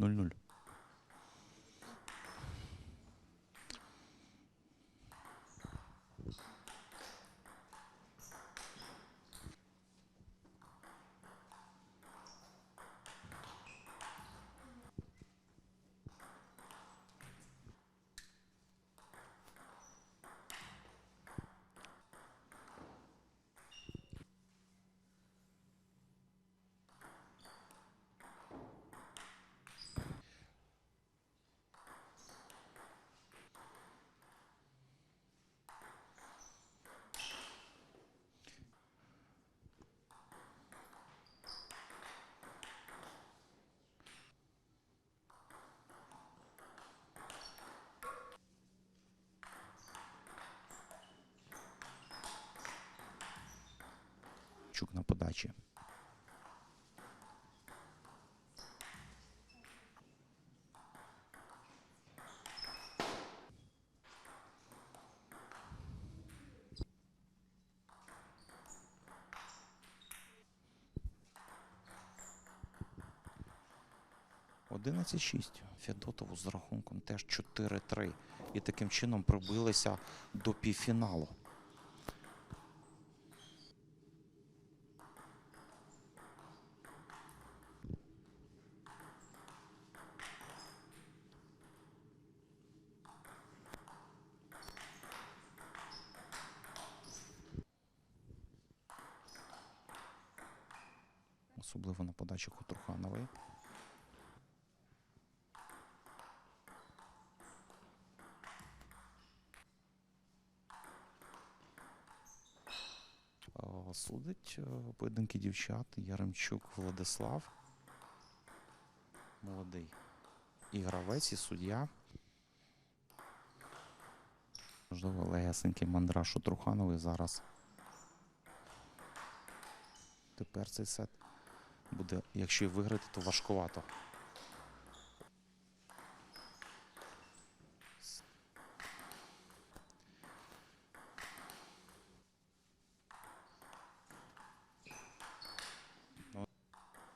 눌 눌. Чук на подачі. Одинадцять шість. Федотову з рахунком теж 4-3. І таким чином пробилися до півфіналу. Особливо на подачі Хутруханової. Е, Судить е, поєдинки дівчат Яремчук Владислав. Молодий і гравець, і суддя. Можливо, легесенький мандраж у Труханової зараз. Тепер цей сет буде, якщо виграти, то важкувато.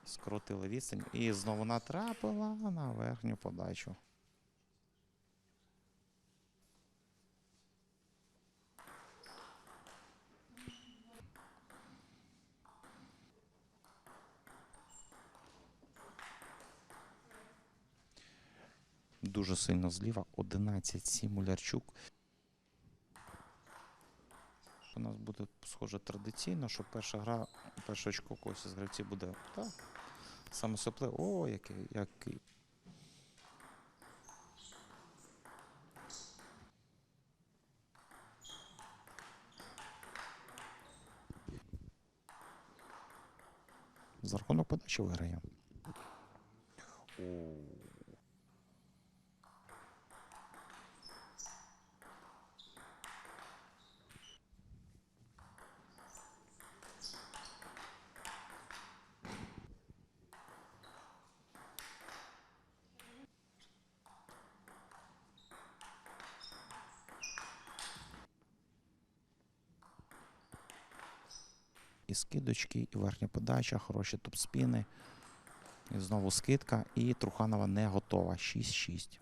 Скрутили відстань і знову натрапила на верхню подачу. Дуже сильно зліва. 11-7 Мулярчук. У нас буде схоже традиційно, що перша гра, перше очко когось із гравців буде так. Саме сопле. О, який, який. За рахунок подачі виграє. І скидочки, і верхня подача, хороші топ-спіни. І знову скидка. І Труханова не готова. 6-6.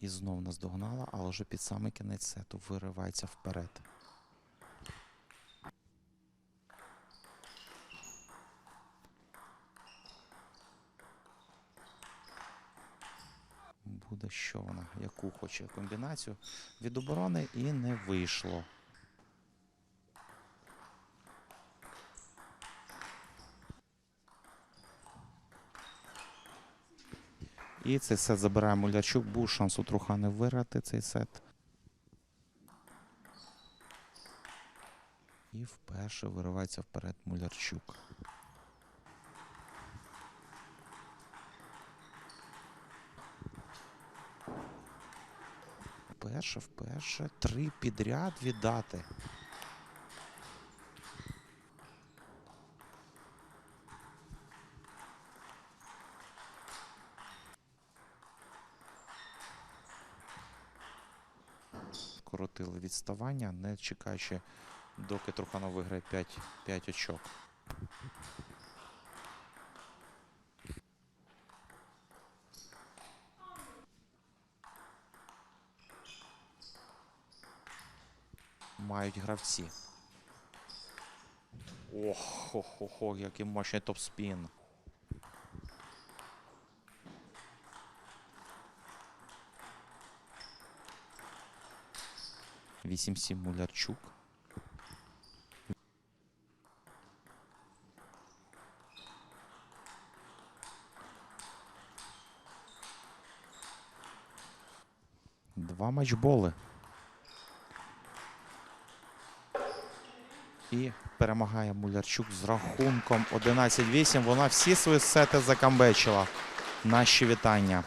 І знов наздогнала, але вже під самий кінець сету виривається вперед. Буде що вона, яку хоче комбінацію від оборони і не вийшло. І цей сет забирає Мулячук. Був шанс у Трухани виграти цей сет. І вперше виривається вперед Мулярчук. Вперше, вперше три підряд віддати. Скоротили відставання, не чекаючи, доки Труханов виграє 5, 5 очок. Мають гравці. Ох, хо, хо, який мощний топ-спін. Вісім сім Мулярчук. Два матчболи. І перемагає Мулярчук з рахунком 11-8. Вона всі свої сети закамбечила. Наші вітання.